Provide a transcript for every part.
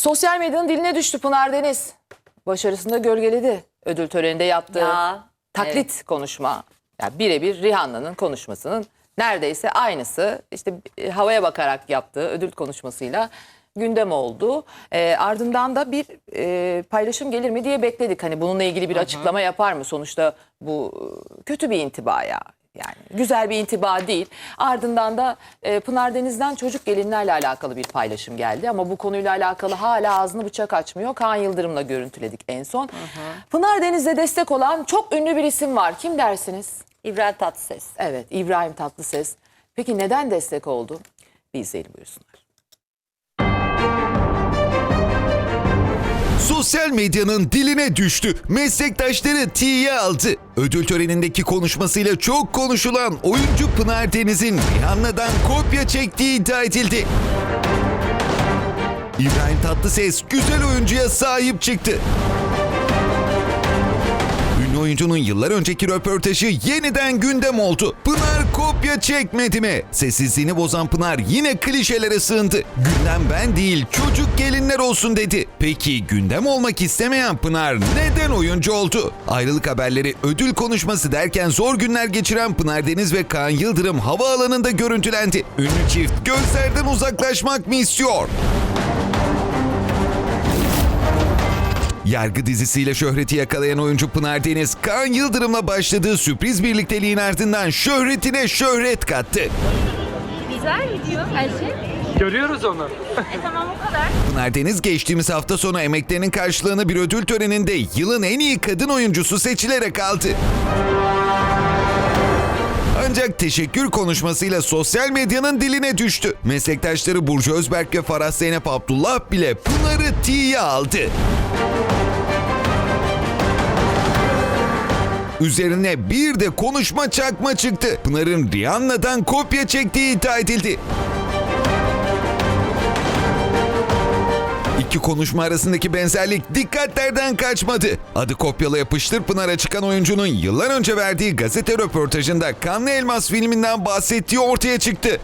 Sosyal medyanın diline düştü Pınar Deniz. Başarısını da gölgeledi. Ödül töreninde yaptığı Ya, taklit konuşma. Yani birebir Rihanna'nın konuşmasının neredeyse aynısı. İşte e, havaya bakarak yaptığı ödül konuşmasıyla gündem oldu. E, ardından da bir e, paylaşım gelir mi diye bekledik. Hani bununla ilgili bir açıklama yapar mı? Sonuçta bu e, kötü bir intiba ya. Yani güzel bir intiba değil. Ardından da e, Pınar Deniz'den çocuk gelinlerle alakalı bir paylaşım geldi. Ama bu konuyla alakalı hala ağzını bıçak açmıyor. Kaan Yıldırım'la görüntüledik en son. Pınar Deniz'e destek olan çok ünlü bir isim var. Kim dersiniz? İbrahim Tatlıses. Evet İbrahim Tatlıses. Peki neden destek oldu? Bir izleyelim buyursunlar. Sosyal medyanın diline düştü. Meslektaşları tiye aldı. Ödül törenindeki konuşmasıyla çok konuşulan oyuncu Pınar Deniz'in Rihanna'dan kopya çektiği iddia edildi. İbrahim Tatlıses güzel oyuncuya sahip çıktı. Oyuncunun yıllar önceki röportajı yeniden gündem oldu. Pınar kopya çekmedi mi? Sessizliğini bozan Pınar yine klişelere sığındı. Gündem ben değil çocuk gelinler olsun dedi. Peki gündem olmak istemeyen Pınar neden oyuncu oldu? Ayrılık haberleri ödül konuşması derken zor günler geçiren Pınar Deniz ve Kaan Yıldırım havaalanında görüntülendi. Ünlü çift gözlerden uzaklaşmak mı istiyor? Yargı dizisiyle şöhreti yakalayan oyuncu Pınar Deniz, Kaan Yıldırım'la başladığı sürpriz birlikteliğin ardından şöhretine şöhret kattı. Güzel gidiyor her şey. Görüyoruz onu. E tamam o kadar. Pınar Deniz geçtiğimiz hafta sonu emeklerinin karşılığını bir ödül töreninde yılın en iyi kadın oyuncusu seçilerek aldı. Ancak teşekkür konuşmasıyla sosyal medyanın diline düştü. Meslektaşları Burcu Özberk ve Farah Zeynep Abdullah bile Pınar'ı tiye aldı. Üzerine bir de konuşma çakma çıktı. Pınar'ın Rihanna'dan kopya çektiği iddia edildi. İki konuşma arasındaki benzerlik dikkatlerden kaçmadı. Adı kopyala yapıştır Pınar'a çıkan oyuncunun yıllar önce verdiği gazete röportajında Kanlı Elmas filminden bahsettiği ortaya çıktı.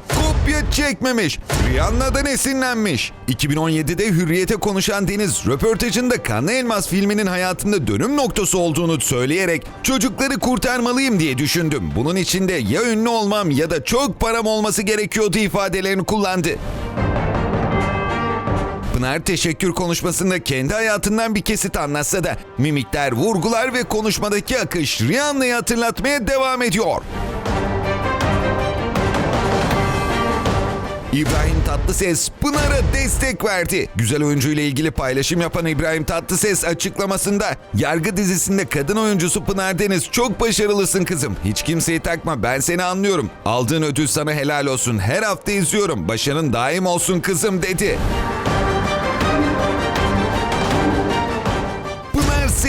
Kopya çekmemiş, Rihanna'dan esinlenmiş. 2017'de Hürriyet'e konuşan Deniz, röportajında Kanlı Elmas filminin hayatımda dönüm noktası olduğunu söyleyerek çocukları kurtarmalıyım diye düşündüm. Bunun için de ya ünlü olmam ya da çok param olması gerekiyordu ifadelerini kullandı. Pınar teşekkür konuşmasında kendi hayatından bir kesit anlatsa da mimikler, vurgular ve konuşmadaki akış Rihanna'yı hatırlatmaya devam ediyor. İbrahim Tatlıses Pınar'a destek verdi. Güzel oyuncu ile ilgili paylaşım yapan İbrahim Tatlıses açıklamasında Yargı dizisinde kadın oyuncusu Pınar Deniz çok başarılısın kızım. Hiç kimseyi takma ben seni anlıyorum. Aldığın ödül sana helal olsun. Her hafta izliyorum. Başarın daim olsun kızım dedi.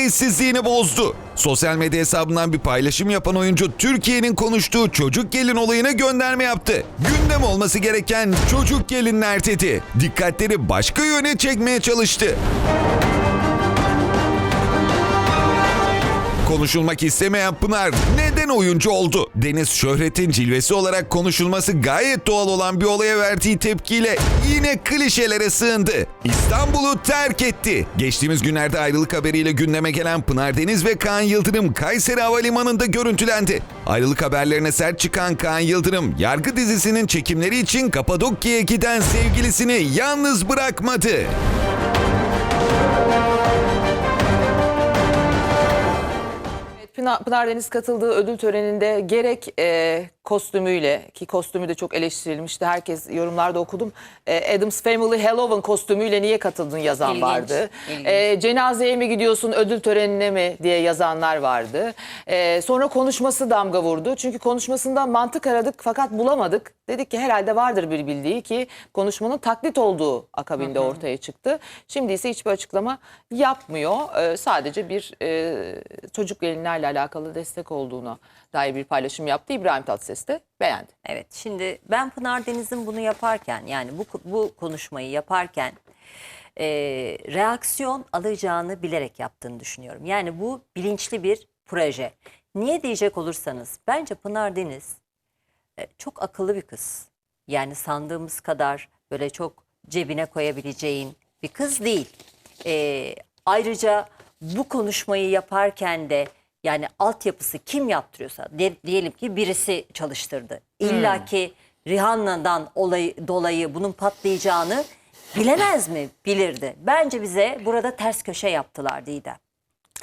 Sessizliğini bozdu. Sosyal medya hesabından bir paylaşım yapan oyuncu Türkiye'nin konuştuğu çocuk gelin olayına gönderme yaptı. Gündem olması gereken çocuk gelinler dedi. Dikkatleri başka yöne çekmeye çalıştı. Konuşulmak istemeyen Pınar neden oyuncu oldu? Deniz şöhretin cilvesi olarak konuşulması gayet doğal olan bir olaya verdiği tepkiyle yine klişelere sığındı. İstanbul'u terk etti. Geçtiğimiz günlerde ayrılık haberiyle gündeme gelen Pınar Deniz ve Kaan Yıldırım Kayseri Havalimanı'nda görüntülendi. Ayrılık haberlerine sert çıkan Kaan Yıldırım, Yargı dizisinin çekimleri için Kapadokya'ya giden sevgilisini yalnız bırakmadı. Pınar, Deniz katıldığı ödül töreninde gerek e, kostümüyle ki kostümü de çok eleştirilmişti. Herkes yorumlarda okudum. E, Adams Family Halloween kostümüyle niye katıldın yazan İlginç, vardı. ilginç. E, cenazeye mi gidiyorsun ödül törenine mi diye yazanlar vardı. E, sonra konuşması damga vurdu. Çünkü konuşmasında mantık aradık fakat bulamadık. Dedik ki herhalde vardır bir bildiği ki konuşmanın taklit olduğu akabinde ortaya çıktı. Şimdi ise hiçbir açıklama yapmıyor. E, sadece bir e, çocuk gelinlerle alakalı destek olduğuna dair bir paylaşım yaptı. İbrahim Tatlıses de beğendi. Evet şimdi ben Pınar Deniz'in bunu yaparken yani bu, bu konuşmayı yaparken e, reaksiyon alacağını bilerek yaptığını düşünüyorum. Yani bu bilinçli bir proje. Niye diyecek olursanız bence Pınar Deniz e, çok akıllı bir kız. Yani sandığımız kadar böyle çok cebine koyabileceğin bir kız değil. Ee, ayrıca bu konuşmayı yaparken de yani altyapısı kim yaptırıyorsa diyelim ki birisi çalıştırdı. İlla ki Rihanna'dan olayı, dolayı bunun patlayacağını bilemez mi? Bilirdi. Bence bize burada ters köşe yaptılar Didem.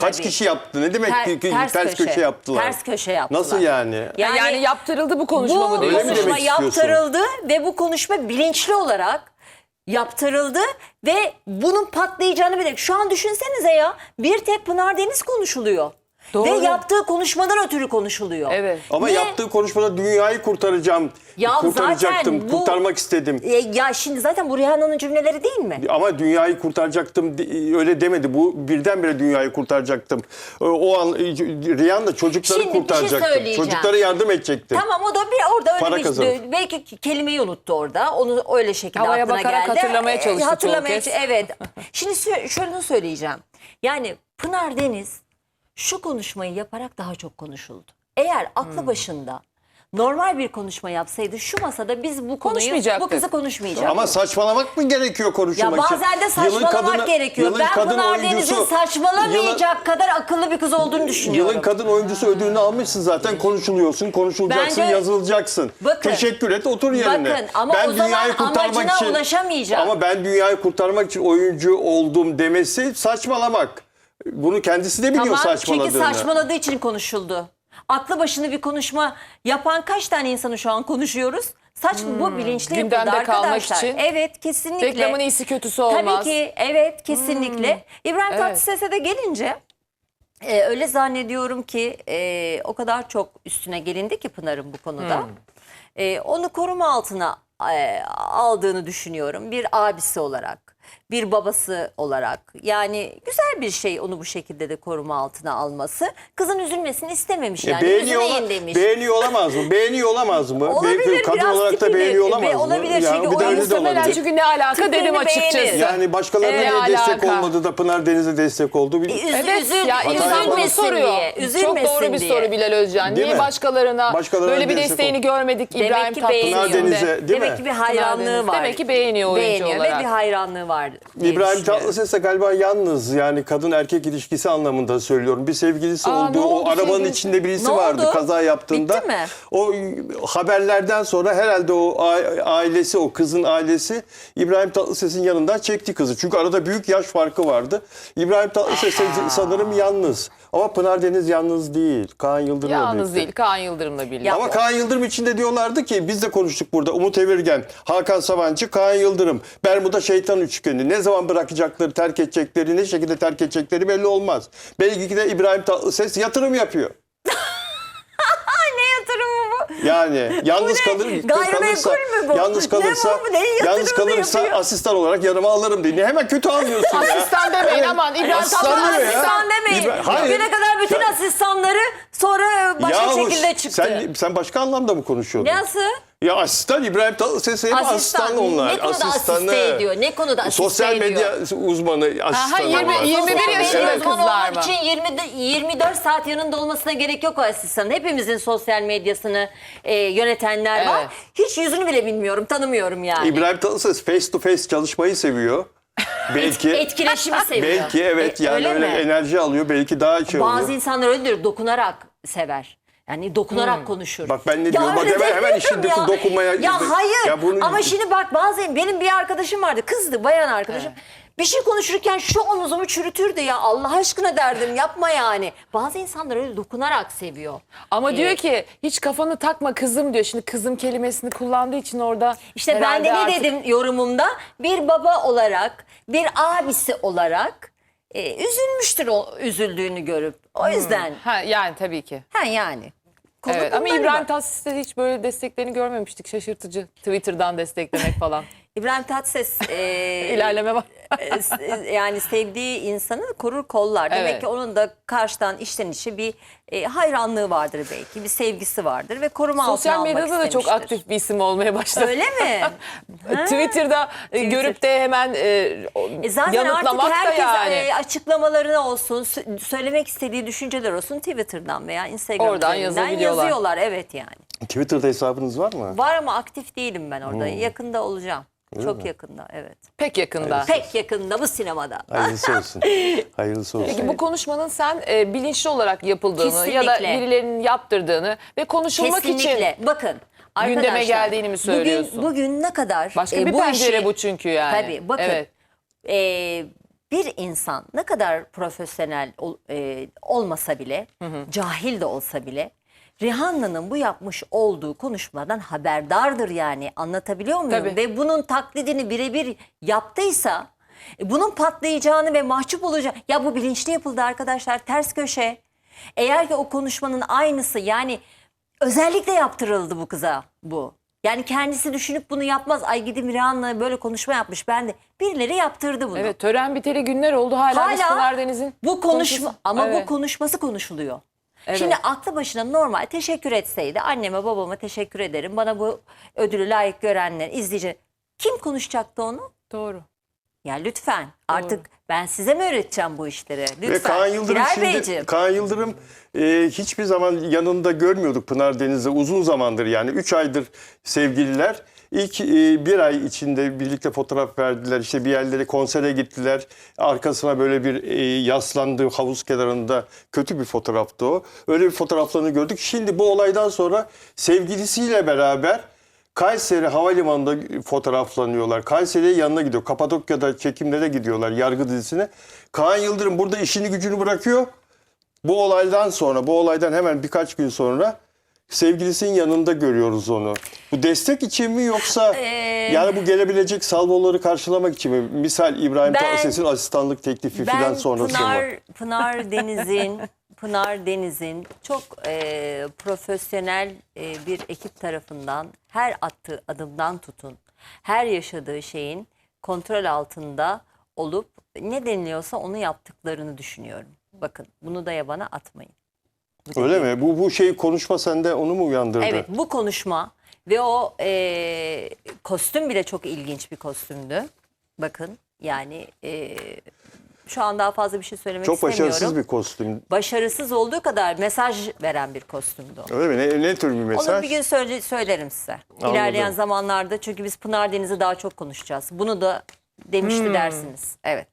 Kaç Tabii. kişi yaptı? Ne demek Ter- ki ters, köşe. yaptılar? Ters köşe yaptılar. Nasıl yani? Yani, yaptırıldı bu konuşma bu mı Öyle mi diyorsun? konuşma demek istiyorsun? yaptırıldı ve bu konuşma bilinçli olarak yaptırıldı ve bunun patlayacağını bilerek. Şu an düşünsenize ya bir tek Pınar Deniz konuşuluyor. Doğru. Ve yaptığı konuşmadan ötürü konuşuluyor. Evet. Ama Ne? yaptığı konuşmada dünyayı kurtaracağım. Ya kurtaracaktım, zaten bu- kurtarmak istedim. E, ya şimdi zaten bu Rihanna'nın cümleleri değil mi? Ama dünyayı kurtaracaktım öyle demedi. Bu birdenbire dünyayı kurtaracaktım. O- O an Rihanna çocukları Şimdi bir şey. Çocuklara yardım edecekti. Tamam o da bir orada öyle Para bir kazanır. belki kelimeyi unuttu orada. Onu öyle şekilde Havaya aklına bakarak geldi. hatırlamaya Ee, çalıştı Hatırlamaya evet. Şimdi şöyle söyleyeceğim. Yani Pınar Deniz şu konuşmayı yaparak daha çok konuşuldu. Eğer aklı Hmm. başında normal bir konuşma yapsaydı şu masada biz bu konuyu bu kızı konuşmayacaktık. Ama saçmalamak mı gerekiyor ya konuşmak için? bazen de saçmalamak gerekiyor. yılın Ben kadın Pınar Deniz'in saçmalamayacak kadar akıllı bir kız olduğunu düşünüyorum. Yılın kadın oyuncusu ödülünü almışsın zaten konuşuluyorsun, konuşulacaksın, Bence- yazılacaksın. Bakın. Teşekkür et, otur yerine. Bakın, ama o zaman amacına ulaşamayacak. Ama ben dünyayı kurtarmak için oyuncu oldum demesi saçmalamak. Bunu kendisi de biliyor Tamam saçmaladığını. çünkü saçmaladığı için konuşuldu. Aklı başını bir konuşma yapan kaç tane insanı şu an konuşuyoruz? Saç bu bilinçli Gündemde yapıldı kalmak arkadaşlar. için. Evet kesinlikle. Reklamın iyisi kötüsü olmaz. Tabii ki evet kesinlikle. İbrahim Evet. Tatlıses'e de gelince e, öyle zannediyorum ki e, o kadar çok üstüne gelindi ki Pınar'ın bu konuda. E, onu koruma altına e, aldığını düşünüyorum. Bir abisi olarak, bir babası olarak. Yani güzel bir şey onu bu şekilde de koruma altına alması. Kızın üzülmesini istememiş E, yani. beğeniyor, Üzülmeyin ola- demiş. beğeniyor olamaz mı? Beğeniyor olamaz mı? Olabilir, Belki kadın biraz olarak da beğeniyor olamaz Be- mı? olabilir, çünkü bir de o öyle de Muhtemelen olabilir. çünkü ne alaka dedim beğenir. açıkçası. Yani başkalarına niye Ne destek alaka? olmadı da Pınar Deniz'e destek oldu? Bir- Üz- Evet üzül- ya insan bunu üzülmesin soruyor. diye, Çok üzülmesin doğru bir diye. soru Bilal Özcan. Değil Niye mi? başkalarına, Başkalarına böyle bir destek desteğini ol- görmedik Demek İbrahim ki beğeniyor. Pınar Deniz'e değil mi? Demek ki bir hayranlığı Deniz. var. Demek ki beğeniyor oyuncu Beğeniyor olarak. ve bir hayranlığı var. Diye İbrahim. Tatlıses de galiba yalnız yani kadın erkek ilişkisi anlamında söylüyorum. Bir sevgilisi Aa, oldu. ne oldu O arabanın sevgilisi? içinde birisi Ne vardı oldu? kaza yaptığında. Bitti mi? O haberlerden sonra herhalde o a- ailesi o kızın ailesi İbrahim Tatlıses'in yanından çekti kızı. Çünkü arada büyük yaş farkı vardı. İbrahim Tatlıses sanırım yalnız. Ama Pınar Deniz yalnız değil. Kaan Yıldırım'la Yalnız birlikte. değil Kaan Yıldırım'la birlikte. Ama Kaan Yıldırım için de diyorlardı ki biz de konuştuk burada. Umut Evirgen, Hakan Sabancı, Kaan Yıldırım. Bermuda şeytan üçgeni. Ne zaman bırakacakları, terk edecekleri, ne şekilde terk edecekleri belli olmaz. Belki de İbrahim Tatlıses yatırım yapıyor. Yani yalnız ne? kalır Gayrimenkul kalırsa mü bu? yalnız Ne kalırsa bu? Neyin yatırımını yalnız kalırsa yapıyor? asistan olarak yanıma alırım diye. Hemen kötü anlıyorsun ya. Asistan demeyin aman İbrahim Asistan Tatlıses. diyor ya. Asistan demeyin. İbrahim- Hayır. Güne kadar bütün Ya- asistanları sonra başka Yahu şekilde çıktı. Sen, sen başka anlamda mı konuşuyordun? Nasıl? Ya asistan İbrahim Tatlıses'e hep asistan, onlar. Ne konuda Asistanı. asiste ediyor? Ne konuda asiste Sosyal ediyor? medya uzmanı asistanı. yirmi- var. yirmi bir Sosyal yaşında medya Evet. kızlar mı? için 20, 24 saat yanında olmasına gerek yok o asistanın. Hepimizin sosyal medyasını e, yönetenler var. Evet. Hiç yüzünü bile bilmiyorum, tanımıyorum yani. İbrahim Tatlıses face to face çalışmayı seviyor. Belki Etkileşimi seviyor. belki evet E, yani öyle, mi? enerji alıyor. Belki daha şey Bazı oluyor. insanlar öyledir, dokunarak sever. Yani dokunarak konuşur. Bak ben ne diyorum, bak hemen- hemen işin dokunmaya- Ya hayır Ya bunu- ama şimdi bak bazen benim bir arkadaşım vardı kızdı bayan arkadaşım. Bir şey konuşurken şu omuzumu çürütürdü ya Allah aşkına derdim yapma yani. Bazı insanlar öyle dokunarak seviyor. Ama Ee, diyor ki hiç kafanı takma kızım diyor. Şimdi kızım kelimesini kullandığı için orada İşte ben de ne artık- dedim yorumumda bir baba olarak bir abisi olarak e, üzülmüştür o üzüldüğünü görüp. O yüzden Ha, yani tabii ki. ha yani. Konu Evet, ama bundan İbrahim ibaret. Tatlıses'te hiç böyle desteklerini görmemiştik. Şaşırtıcı. Twitter'dan desteklemek falan. İbrahim Tatlıses e, İlerleme var. E, s- yani sevdiği insanı korur kollar. Demek Evet. ki onun da karşıdan içten içe bir e, hayranlığı vardır belki. Bir sevgisi vardır ve koruma Sosyal altına almak medyada da çok istemiştir. aktif bir isim olmaya başladı. Öyle mi? Twitter'da e, görüp de hemen e, o- E zaten yanıtlamak artık da herkes yani. e, açıklamalarına olsun, sö- söylemek istediği düşünceler olsun Twitter'dan veya Instagram Oradan üzerinden yazabiliyorlar. yazıyorlar. Evet yani. Twitter'da hesabınız var mı? Var ama aktif değilim ben Hmm. orada. Yakında olacağım. Çok yakında evet. Pek yakında. Pek yakında bu sinemada. Hayırlısı olsun. Hayırlısı olsun. Peki bu konuşmanın sen e, bilinçli olarak yapıldığını ya da Kesinlikle. birilerinin yaptırdığını ve konuşulmak Kesinlikle. için Bakın gündeme arkadaşlar, geldiğini mi söylüyorsun? Bugün, bugün ne kadar başka e, bir bu pencere işi- bu çünkü yani. Tabii bakın Evet. e, bir insan ne kadar profesyonel ol- e, olmasa bile cahil de olsa bile Rihanna'nın bu yapmış olduğu konuşmadan haberdardır yani anlatabiliyor muyum? Tabii. Ve bunun taklidini birebir yaptıysa e, bunun patlayacağını ve mahcup olacağını ya bu bilinçli yapıldı arkadaşlar ters köşe. Eğer ki o konuşmanın aynısı yani özellikle yaptırıldı bu kıza bu. Yani kendisi düşünüp bunu yapmaz. Ay gidip Rihanna böyle konuşma yapmış. Ben de birileri yaptırdı bunu. Evet tören biteli günler oldu hala, Hala Deniz'in bu konuşma konuşması- ama Evet. bu konuşması konuşuluyor. Evet. Şimdi aklı başına normal teşekkür etseydi anneme babama teşekkür ederim. Bana bu ödülü layık görenler izleyici kim konuşacaktı onu? Doğru. Ya lütfen artık ben size mi öğreteceğim bu işleri? Lütfen. Ve Kaan Yıldırım Bilal şimdi Beyciğim. Kaan Yıldırım e, hiçbir zaman yanında görmüyorduk Pınar Deniz'de uzun zamandır yani 3 aydır sevgililer. İlk e, bir ay içinde birlikte fotoğraf verdiler işte bir yerlere konsere gittiler. Arkasına böyle bir e, yaslandığı havuz kenarında kötü bir fotoğraftı o. Öyle bir fotoğraflarını gördük. Şimdi bu olaydan sonra sevgilisiyle beraber Kayseri Havalimanı'nda fotoğraflanıyorlar. Kayseri'ye yanına gidiyor. Kapadokya'da çekimlere gidiyorlar yargı dizisine. Kaan Yıldırım burada işini gücünü bırakıyor. Bu olaydan sonra, bu olaydan hemen birkaç gün sonra sevgilisinin yanında görüyoruz onu. Bu destek için mi yoksa yani bu gelebilecek salvoları karşılamak için mi? Misal İbrahim Ben- Tatlıses'in asistanlık teklifi falan Ben sonrası mı? Pınar, Pınar Deniz'in Pınar Deniz'in çok e, profesyonel e, bir ekip tarafından her attığı adımdan tutun, her yaşadığı şeyin kontrol altında olup ne deniliyorsa onu yaptıklarını düşünüyorum. Bakın bunu da yabana atmayın. Öyle mi? Bu bu şey konuşma sende onu mu uyandırdı? Evet bu konuşma ve o e, kostüm bile çok ilginç bir kostümdü. Bakın yani e, şu an daha fazla bir şey söylemek Çok istemiyorum. başarısız bir kostüm. Başarısız olduğu kadar mesaj veren bir kostümdü o. Öyle mi? Ne, ne tür bir mesaj? Onu bir gün söyle, söylerim size. Anladım. İlerleyen zamanlarda çünkü biz Pınar Deniz'i daha çok konuşacağız. Bunu da demişti Hmm. dersiniz. Evet.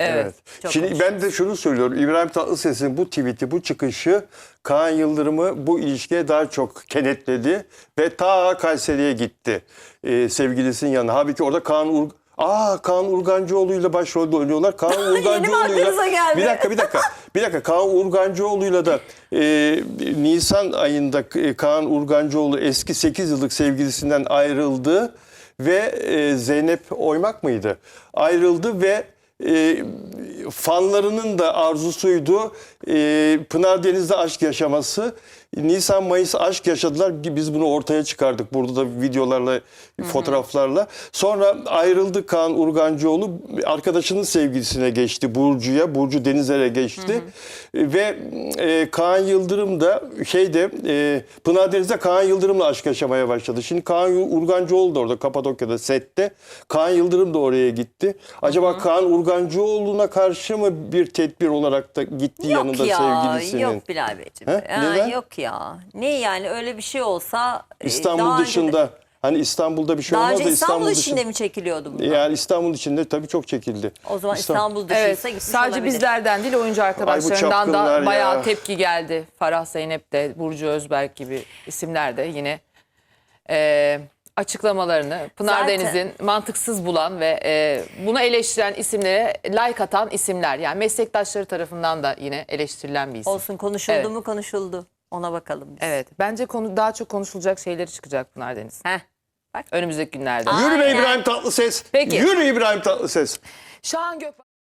Evet. Çok Şimdi hoş. ben de şunu söylüyorum. İbrahim Tatlıses'in bu tweet'i, bu çıkışı Kaan Yıldırım'ı bu ilişkiye daha çok kenetledi ve ta Kayseri'ye gitti. Ee, sevgilisinin yanına. Halbuki orada Kaan Ur Aa Kaan Urgancıoğlu'yla başrolde oynuyorlar. Kaan aklınıza geldi? Bir dakika bir dakika. Bir dakika Kaan Urgancıoğlu'yla da e, Nisan ayında e, Kaan Urgancıoğlu eski 8 yıllık sevgilisinden ayrıldı ve e, Zeynep Oymak mıydı? Ayrıldı ve e, fanlarının da arzusuydu e, Pınar Deniz'de aşk yaşaması. Nisan Mayıs aşk yaşadılar. Biz bunu ortaya çıkardık burada da videolarla, fotoğraflarla. Sonra ayrıldı Kaan Urgancıoğlu. Arkadaşının sevgilisine geçti Burcu'ya. Burcu Denizer'e geçti. Ve e, Kaan Yıldırım da şeyde e, Pınar Deniz'de Kaan Yıldırım'la aşk yaşamaya başladı. Şimdi Kaan Urgancıoğlu da orada Kapadokya'da sette. Kaan Yıldırım da oraya gitti. Acaba Kaan Urgancıoğlu'na karşı mı bir tedbir olarak da gitti Yok yanında ya, sevgilisinin? yok Bilal Beyciğim. Ha, Neden? yok ya. Ne yani öyle bir şey olsa e, İstanbul daha önce dışında hani İstanbul'da bir şey daha olmaz da İstanbul, İstanbul içinde dışında. mi çekiliyordu bunlar? Yani İstanbul içinde tabii çok çekildi. O zaman İstanbul- İstanbul dışıysa Evet, gitmiş sadece olabilir. bizlerden değil oyuncu arkadaşlarından da ya. bayağı tepki geldi. Farah Zeynep de, Burcu Özberk gibi isimler de yine e, açıklamalarını Pınar Zaten- Deniz'in mantıksız bulan ve e, bunu eleştiren isimlere like atan isimler. Yani meslektaşları tarafından da yine eleştirilen bir isim. Olsun konuşuldu Evet. mu konuşuldu. Ona bakalım biz. Evet, bence konu daha çok konuşulacak şeyleri çıkacak Pınar Deniz. Heh. Önümüzdeki günlerde. Yürü be Aynen. İbrahim Tatlıses. Peki. Yürü İbrahim Tatlıses. Şahan Gökbaş